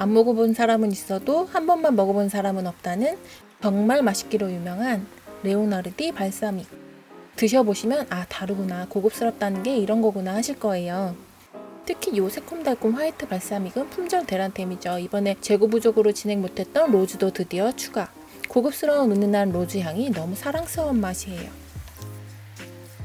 안 먹어본 사람은 있어도 한 번만 먹어본 사람은 없다는 정말 맛있기로 유명한 레오나르디 발사믹. 드셔보시면 아 다르구나 고급스럽다는 게 이런 거구나 하실 거예요. 특히 요 새콤달콤 화이트 발사믹은 품절 대란템이죠. 이번에 재고 부족으로 진행 못했던 로즈도 드디어 추가. 고급스러운 은은한 로즈 향이 너무 사랑스러운 맛이에요.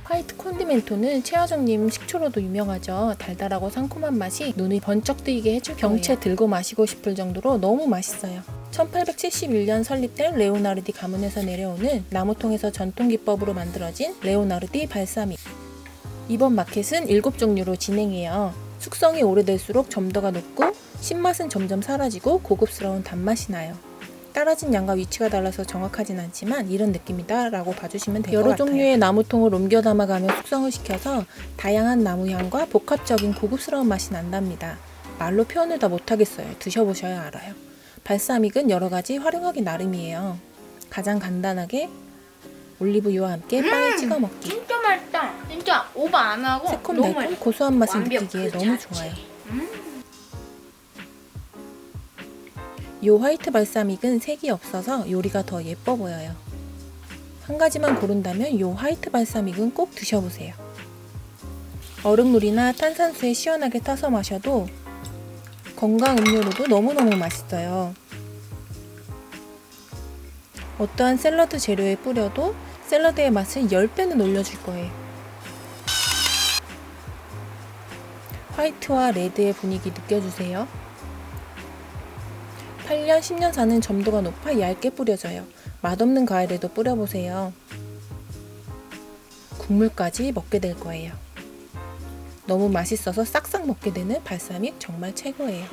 화이트 콘디멘토는 최하정님 식초로도 유명하죠. 달달하고 상콤한 맛이 눈이 번쩍 뜨이게 해줄 경채 들고 마시고 싶을 정도로 너무 맛있어요. 1871년 설립된 레오나르디 가문에서 내려오는 나무통에서 전통 기법으로 만들어진 레오나르디 발사믹. 이번 마켓은 7종류로 진행해요. 숙성이 오래될수록 점도가 높고 신맛은 점점 사라지고 고급스러운 단맛이 나요. 떨어진 양과 위치가 달라서 정확하진 않지만 이런 느낌이다 라고 봐주시면 될 것 같아요. 여러 종류의 나무통을 옮겨 담아가며 숙성을 시켜서 다양한 나무 향과 복합적인 고급스러운 맛이 난답니다. 말로 표현을 다 못하겠어요. 드셔보셔야 알아요. 발사믹은 여러 가지 활용하기 나름이에요. 가장 간단하게 올리브유와 함께 빵에 찍어 먹기. 진짜 맛있다. 진짜 오버 안 하고 너무 새콤달콤 맛있어. 고소한 맛을 완벽 느끼기에 그 너무 자체. 좋아요. 음. 요 화이트 발사믹은 색이 없어서 요리가 더 예뻐 보여요. 한 가지만 고른다면 요 화이트 발사믹은 꼭 드셔보세요. 얼음물이나 탄산수에 시원하게 타서 마셔도 건강 음료로도 너무너무 맛있어요. 어떠한 샐러드 재료에 뿌려도 샐러드의 맛을 10배는 올려줄 거예요. 화이트와 레드의 분위기 느껴주세요. 8년, 10년 사는 점도가 높아 얇게 뿌려져요. 맛없는 과일에도 뿌려보세요. 국물까지 먹게 될 거예요. 너무 맛있어서 싹싹 먹게 되는 발사믹 정말 최고예요.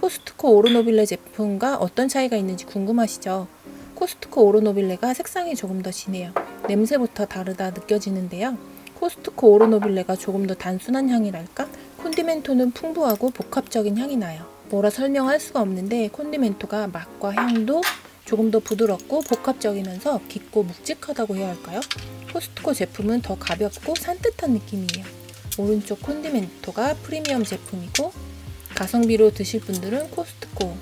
코스트코 오로노빌레 제품과 어떤 차이가 있는지 궁금하시죠? 코스트코 오로노빌레가 색상이 조금 더 진해요. 냄새부터 다르다 느껴지는데요. 코스트코 오로노빌레가 조금 더 단순한 향이랄까? 콘디멘토는 풍부하고 복합적인 향이 나요. 뭐라 설명할 수가 없는데 콘디멘토가 맛과 향도 조금 더 부드럽고 복합적이면서 깊고 묵직하다고 해야 할까요? 코스트코 제품은 더 가볍고 산뜻한 느낌이에요. 오른쪽 콘디멘토가 프리미엄 제품이고 가성비로 드실 분들은 코스트코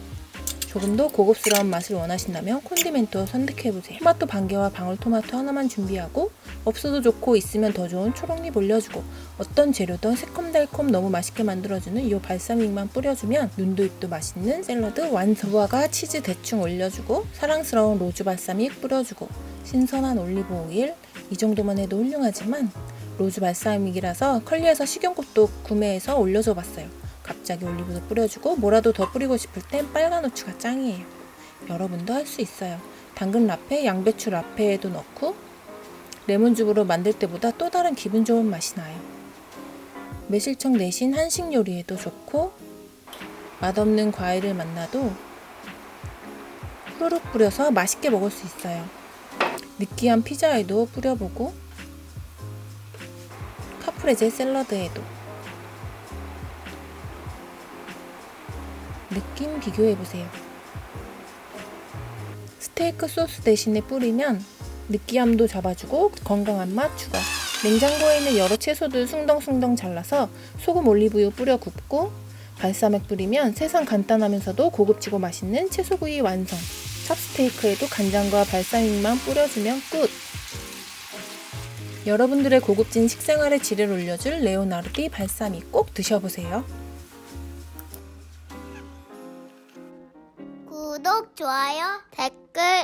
조금 더 고급스러운 맛을 원하신다면 콘디멘토 선택해보세요. 토마토 반 개와 방울토마토 하나만 준비하고 없어도 좋고 있으면 더 좋은 초록잎 올려주고 어떤 재료든 새콤달콤 너무 맛있게 만들어주는 이 발사믹만 뿌려주면 눈도 입도 맛있는 샐러드 완성. 무화과 치즈 대충 올려주고 사랑스러운 로즈 발사믹 뿌려주고 신선한 올리브 오일 이 정도만 해도 훌륭하지만 로즈 발사믹이라서 컬리에서 식용꽃도 구매해서 올려줘 봤어요. 갑자기 올리브도 뿌려주고 뭐라도 더 뿌리고 싶을 땐 빨간 후추가 짱이에요. 여러분도 할 수 있어요. 당근 라페, 양배추 라페에도 넣고 레몬즙으로 만들 때보다 또 다른 기분 좋은 맛이 나요. 매실청 대신 한식 요리에도 좋고 맛없는 과일을 만나도 후루룩 뿌려서 맛있게 먹을 수 있어요. 느끼한 피자에도 뿌려보고 카프레제 샐러드에도 느낌 비교해보세요. 스테이크 소스 대신에 뿌리면 느끼함도 잡아주고 건강한 맛 추가. 냉장고에 있는 여러 채소들 숭덩숭덩 잘라서 소금 올리브유 뿌려 굽고 발사믹 뿌리면 세상 간단하면서도 고급지고 맛있는 채소구이 완성. 찹스테이크에도 간장과 발사믹만 뿌려주면 끝. 여러분들의 고급진 식생활의 질을 올려줄 레오나르디 발사믹 꼭 드셔보세요. 구독, 좋아요, 댓글,